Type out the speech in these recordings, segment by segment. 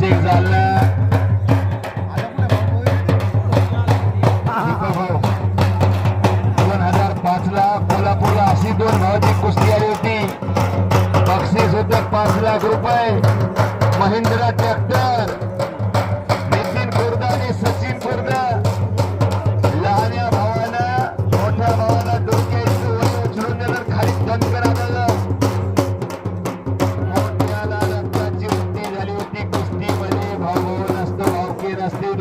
जालना दोन हजार पाच ला कोल्हापूरला अशी दोन भावाची कुस्ती आली होती. बक्षीस होतं पाच लाख रुपये. महिंद्रा ट्रॅक्टर नितीन खुर्दा आणि सचिन खुर्दा. लहान्या भावाला मोठ्या भावाला डोक्याची उचलून खाली. दणकन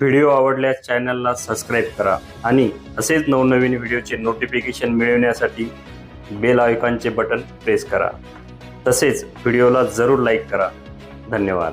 व्हिडिओ आवडल्यास चॅनलला सबस्क्राईब करा आणि असेच नवनवीन व्हिडिओचे नोटिफिकेशन मिळवण्यासाठी बेल आयकॉनचे बटन प्रेस करा. तसेच व्हिडिओला जरूर लाईक करा. धन्यवाद.